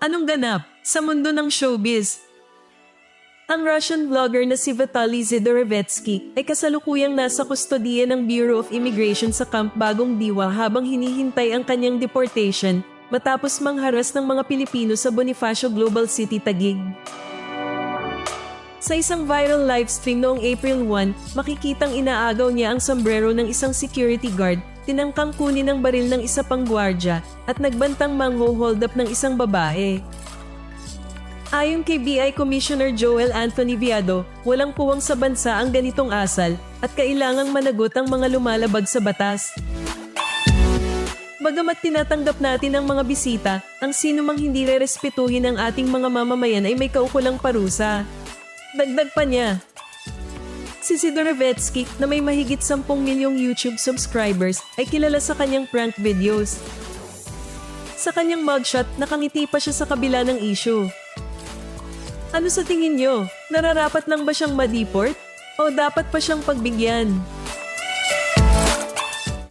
Anong ganap sa mundo ng showbiz? Ang Russian vlogger na si Vitaly Zidorevetsky ay kasalukuyang nasa kustodiya ng Bureau of Immigration sa Camp Bagong Diwa habang hinihintay ang kanyang deportation matapos mangharas ng mga Pilipino sa Bonifacio Global City Taguig. Sa isang viral livestream noong April 1, makikitang inaagaw niya ang sombrero ng isang security guard, tinangkang kunin ang baril ng isa pang gwardya at nagbantang mangho-hold up ng isang babae. Ayon kay BI Commissioner Joel Anthony Viado, walang puwang sa bansa ang ganitong asal at kailangang managot ang mga lumalabag sa batas. Bagamat tinatanggap natin ang mga bisita, ang sino mang hindi rerespetuhin ang ating mga mamamayan ay may kaukulang parusa. Dagdag pa niya, Si Sidorevetsky na may mahigit 10 milyong YouTube subscribers ay kilala sa kanyang prank videos. Sa kanyang mugshot, nakangiti pa siya sa kabila ng issue. Ano sa tingin nyo? Nararapat lang ba siyang madeport? O dapat pa siyang pagbigyan?